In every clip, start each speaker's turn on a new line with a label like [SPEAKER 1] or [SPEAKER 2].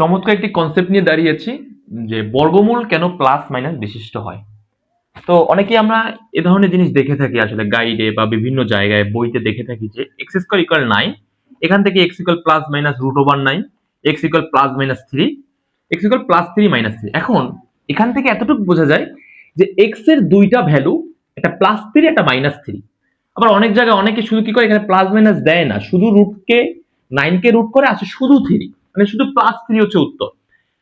[SPEAKER 1] চমৎকার একটি কনসেপ্ট নিয়ে দাঁড়িয়েছি যে বর্গমূল কেন প্লাস মাইনাস বিশিষ্ট হয়। তো অনেকেই আমরা এ ধরনের জিনিস দেখে থাকি, আসলে গাইডে বা বিভিন্ন জায়গায়, বইতে দেখে থাকি যে এক্স স্কোয়ার ইকুয়াল নাইন এখান থেকে x equal plus minus root over nine x equal plus minus three x equal plus three minus three এখন এখান থেকে এতটুকু বোঝা যায় যে এক্সের দুইটা ভ্যালু একটা প্লাস থ্রি একটা মাইনাস থ্রি আবার অনেক জায়গায় অনেকে শুধু কি করে এখানে প্লাস মাইনাস দেয় না, শুধু রুটকে নাইনকে রুট করে, আসে শুধু থ্রি মানে শুধু প্লাস থ্রি হচ্ছে উত্তর।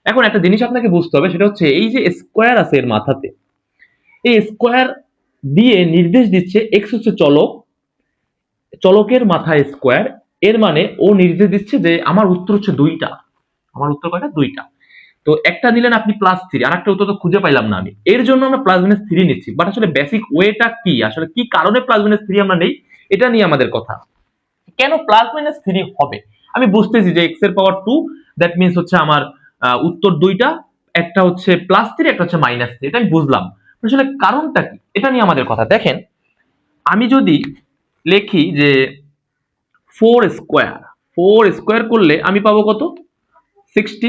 [SPEAKER 1] এখন একটা জিনিস আপনাকে বুঝতে হবে, সেটা হচ্ছে এই যে স্কোয়ার আছে এর মাথাতে, এই স্কোয়ার দিয়ে নির্দেশ দিচ্ছে এক্স হচ্ছে চলক, চলকের মাথায় স্কোয়ার এর মানে ও নির্দেশ দিচ্ছে যে আমার উত্তর হচ্ছে দুইটা। আমার উত্তর কয়টা? দুইটা। তো একটা নিলেন আপনি প্লাস থ্রি আর একটা উত্তর তো খুঁজে পাইলাম না আমি। এর জন্য আমরা প্লাস মাইনাস থ্রি নিচ্ছি বাট আসলে বেসিক ওয়েটা কি? আসলে কি কারণে প্লাস মাইনাস থ্রি আমরা নেই? এটা নিয়ে আমাদের কথা। কেন প্লাস মাইনাস থ্রি হবে? আমি বুঝতেছি যে এক্সের পাওয়ার টু দ্যাট মিনস হচ্ছে আমার উত্তর দুইটা, একটা হচ্ছে প্লাস থ্রি একটা হচ্ছে মাইনাস থ্রি এটা আমি বুঝলাম। আসলে কারণটা কি? এটা নিয়ে আমাদের কথা। দেখেন, আমি যদি লিখি যে ফোর স্কোয়ার ফোর স্কোয়ার করলে আমি পাবো কত? সিক্সটি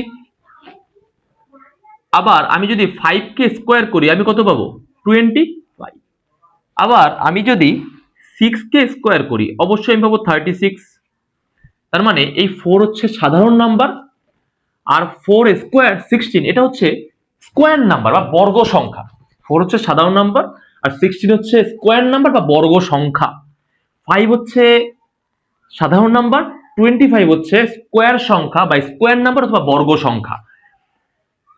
[SPEAKER 1] আবার আমি যদি ফাইভ কে স্কোয়ার করি, আমি কত পাবো? টোয়েন্টি ফাইভ আবার আমি যদি সিক্স কে স্কোয়ার করি, অবশ্যই আমি পাবো থার্টি সিক্স তার মানে এই ফোর হচ্ছে সাধারণ নাম্বার আর ফোর স্কোয়ার সিক্সটিন এটা হচ্ছে স্কোয়ার নাম্বার বা বর্গ সংখ্যা। ফোর হচ্ছে সাধারণ নাম্বার আর সিক্সটিন হচ্ছে স্কোয়ার নাম্বার বা বর্গ সংখ্যা। ফাইভ হচ্ছে সাধারণ নাম্বার টোয়েন্টি ফাইভ হচ্ছে স্কোয়ার সংখ্যা বা স্কোয়ার নাম্বার অথবা বর্গ সংখ্যা।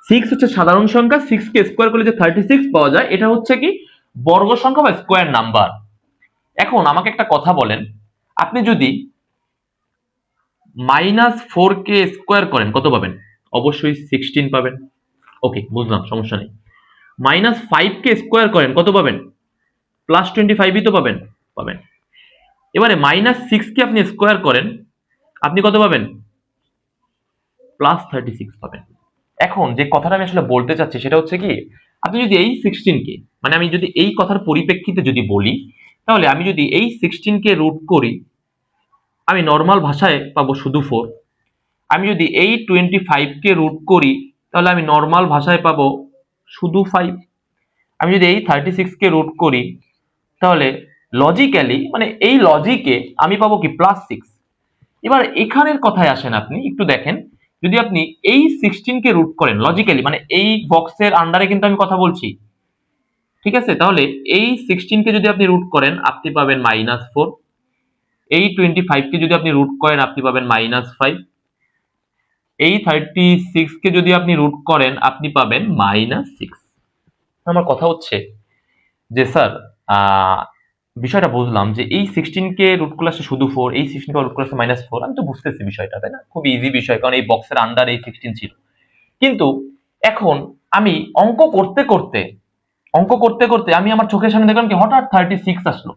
[SPEAKER 1] সিক্স হচ্ছে সাধারণ সংখ্যা সিক্স কে স্কোয়ার করলে যে থার্টি সিক্স পাওয়া যায়, এটা হচ্ছে কি বর্গ সংখ্যা বা স্কোয়ার নাম্বার এখন আমাকে একটা কথা বলেন, আপনি যদি মাইনাস ফোর কে স্কোয়ার করেন, কত পাবেন? অবশ্যই সিক্সটিন পাবেন। ওকে, বুঝলাম, সমস্যা নেই। মাইনাস ফাইভ কে স্কোয়ার করেন, কত পাবেন? প্লাস টোয়েন্টি ফাইভই তো পাবেন পাবেন। এবারে মাইনাস সিক্স কে আপনি স্কোয়ার করেন, আপনি কত পাবেন? প্লাস থার্টি সিক্স পাবেন। এখন যে কথাটা আমি আসলে বলতে চাচ্ছি, সেটা হচ্ছে কি, আপনি যদি এই সিক্সটিন কে মানে আমি যদি এই কথার পরিপ্রেক্ষিতে যদি বলি, তাহলে আমি যদি এই সিক্সটিন কে রুট করি আমি নর্মাল ভাষায় পাবো শুধু ফোর আমি যদি এই টোয়েন্টি ফাইভকে রুট করি, তাহলে আমি নর্মাল ভাষায় পাবো শুধু ফাইভ আমি যদি এই থার্টি সিক্সকে রুট করি, তাহলে লজিক্যালি মানে এই লজিকে আমি পাবো কি প্লাস সিক্স এবার এখানের কথায় আসেন আপনি, একটু দেখেন। যদি আপনি এই সিক্সটিনকে রুট করেন লজিক্যালি মানে এই বক্সের আন্ডারে কিন্তু আমি কথা বলছি। ঠিক আছে? তাহলে এই সিক্সটিনকে যদি আপনি রুট করেন, আপনি পাবেন মাইনাস ফোর এই টোয়েন্টি ফাইভকে যদি আপনি রুট করেন, আপনি পাবেন মাইনাস ফাইভ এই থার্টি সিক্সকে যদি আপনি রুট করেন, আপনি পাবেন মাইনাস সিক্স আমার কথা হচ্ছে যে স্যার বিষয়টা বুঝলাম যে এই সিক্সটিনকে রুট করলে আসছে শুধু ফোর এই সিক্সটিনকে রুট করলে মাইনাস ফোর আমি তো বুঝতেছি বিষয়টা, তাই না? খুব ইজি বিষয়, কারণ এই বক্সের আন্ডার এই সিক্সটিন ছিল। কিন্তু এখন আমি অঙ্ক করতে করতে, অঙ্ক করতে করতে আমি আমার চোখের সামনে দেখলাম কি, হঠাৎ থার্টি সিক্স আসলো।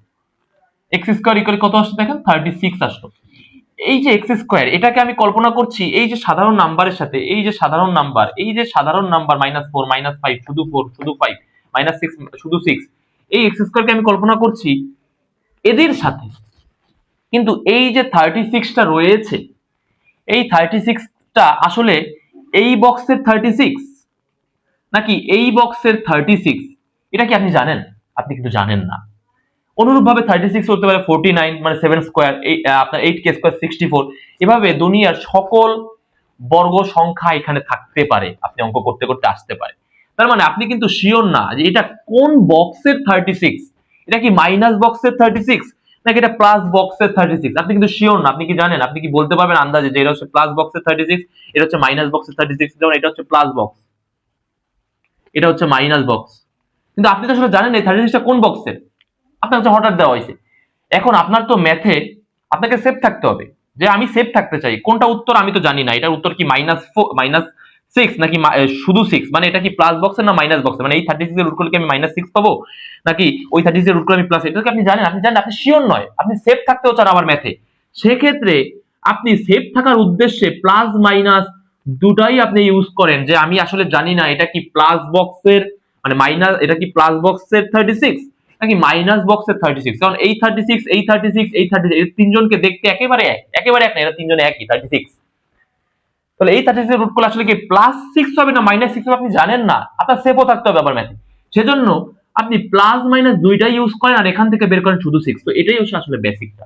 [SPEAKER 1] এক্স স্কোয়ার ইকুয়াল কত আসছে দেখেন? থার্টি সিক্স আসলো। এই যে এক্স স্কোয়ার এটাকে আমি কল্পনা করছি, এই যে সাধারণ নাম্বারের সাথে, এই যে সাধারণ নাম্বার এই যে সাধারণ number minus four minus five শুধু ফোর শুধু ফাইভ মাইনাস সিক্স শুধু সিক্স এই এক্স স্কোয়ারকে আমি কল্পনা করছি এদের সাথে। কিন্তু এই যে থার্টি সিক্সটা রয়েছে, এই থার্টি সিক্সটা আসলে এই বক্সের থার্টি সিক্স নাকি এই বক্সের থার্টি সিক্স এটা কি আপনি জানেন? আপনি কিন্তু জানেন না। অনুরূপভাবে থার্টি সিক্স হতে পারে ফোরটি নাইন মানে সেভেন স্কোয়ার আপনার এইট কে স্কোয়ার সিক্সটি ফোর এভাবে দুনিয়ার সকল বর্গ সংখ্যা এখানে থাকতে পারে, আপনি অঙ্ক করতে করতে আসতে পারে। তার মানে আপনি কিন্তু শিওর না যে এটা কোন বক্সের থার্টি সিক্স এটা কি মাইনাস বক্সের থার্টি সিক্স নাকি এটা প্লাস বক্সের থার্টি সিক্স আপনি কিন্তু শিওর না, আপনি কি জানেন? আপনি কি বলতে পারবেন আন্দাজে যে এটা হচ্ছে প্লাস বক্সের থার্টি সিক্স এটা হচ্ছে মাইনাস বক্সের থার্টি সিক্স যেমন এটা হচ্ছে প্লাস বক্স এটা হচ্ছে মাইনাস বক্স কিন্তু আপনি তো আসলে জানেন এই থার্টি সিক্সটা কোন বক্সের আপনার হঠাৎ দেওয়া হয়েছে। এখন আপনার তো ম্যাথে আপনাকে সেফ থাকতে হবে। যে আমি সেফ থাকতে চাই, কোনটা উত্তর আমি তো জানি না। এটার উত্তর কি মাইনাস মাইনাস সিক্স নাকি শুধু সিক্স মানে এটা কি প্লাস বক্সের না মাইনাস বক্সের মানে এই থার্টি সিক্স রুট করলে কি আমি মাইনাস সিক্স পাবো? নাকি ওই থার্টি সিক্স রুট করলে আমি প্লাস এটা কি আপনি জানেন? আপনি জানেন, আপনি শিওর নয়। আপনি সেফ থাকতেও চান আমার ম্যাথে সেক্ষেত্রে আপনি সেফ থাকার উদ্দেশ্যে প্লাস মাইনাস দুটাই আপনি ইউজ করেন। যে আমি আসলে জানি না, এটা কি প্লাস বক্সের মানে মাইনাস এটা কি প্লাস বক্সের থার্টি সিক্স নাকি মাইনাস বক্সের থার্টি সিক্স কারণ এই থার্টি সিক্স এই থার্টি সিক্স এই থার্টি সিক্স তিনজনকে দেখতে একেবারে এক একেবারে এক না, এরা তিনজনে একই থার্টি সিক্স তাহলে এই থার্টি সিক্স রুট করলে আসলে কি প্লাস সিক্স হবে না মাইনাস সিক্স হবে আপনি জানেন না? আপনার সেফও থাকতে হবে আবার ম্যাথে সেজন্য আপনি প্লাস মাইনাস দুইটাই ইউজ করেন আর এখান থেকে বের করেন শুধু সিক্স তো এটাই হচ্ছে আসলে বেসিকটা